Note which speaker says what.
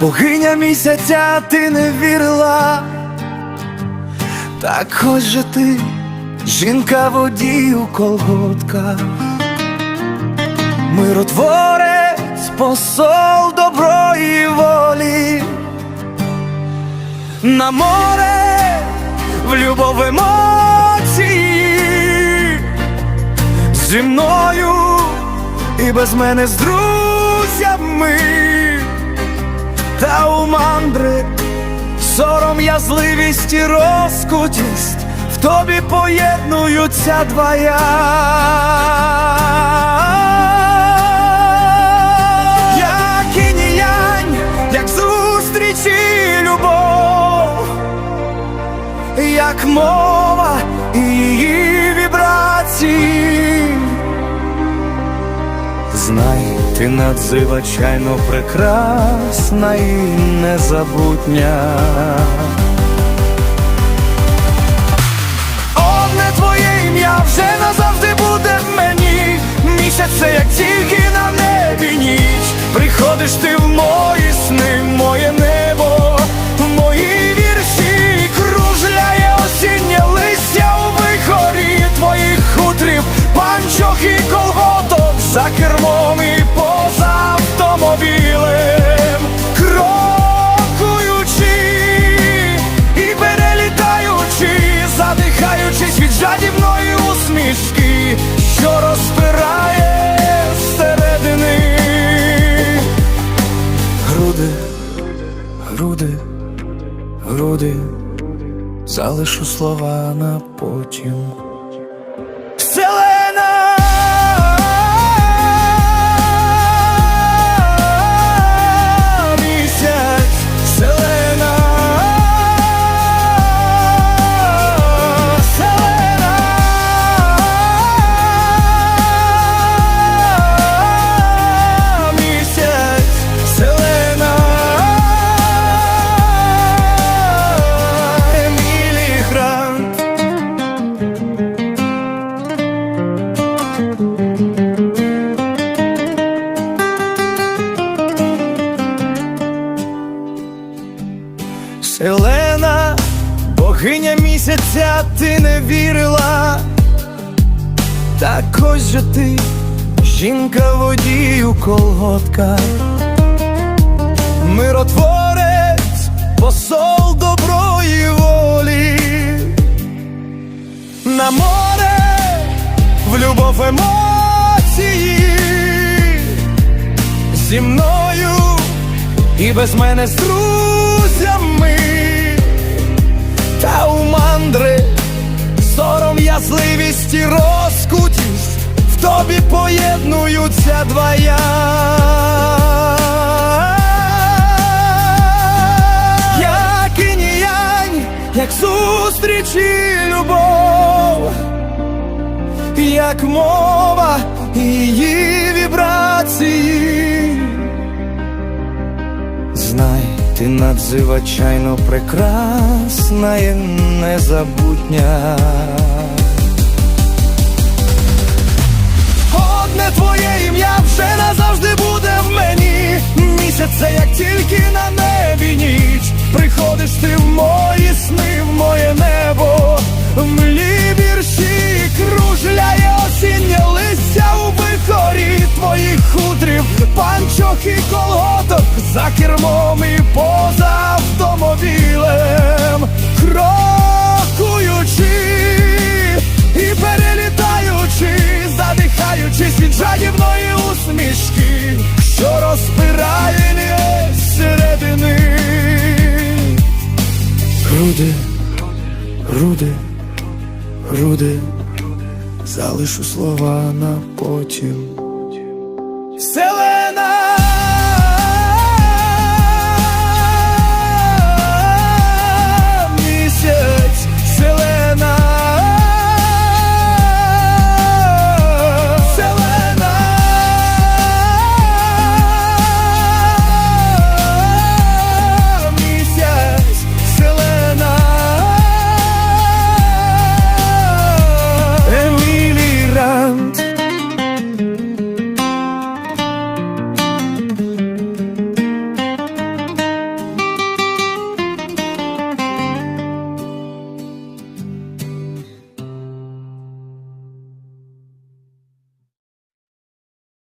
Speaker 1: богиня місяця ти не вірила, так ось же ти, жінка водій у колготках, миротворець, посол доброї волі, на море в любов емоції. Зі мною і без мене з друзями, та у мандри сором, язливість і розкутість в тобі поєднуються двоя. Як інь-янь, як зустрічі любов, як мова і її вібрації. Ти надзвичайно прекрасна і незабутня. Груди, залишу слова на потім. Богиня місяця, ти не вірила, так ось же ти, жінка водій у колготках, миротворець, посол доброї волі, на море в любов емоції. Зі мною і без мене з друзями, та у мандри сором, язливість і розкутість в тобі поєднуються двоя. Як інь-янь, як зустріч і любов, як мова і її вібрації. Знай, ти надзвичайно прекрасна і незабутня. Одне твоє ім'я вже назавжди буде в мені. Місяць це як тільки на небі ніч. Приходиш ти в мої сни, в моє небо. Кермом і поза автомобілем, крокуючи і перелітаючи, задихаючись від жадібної усмішки, що розпирає мене зсередини. Груди, груди, груди, залишу слова на потім.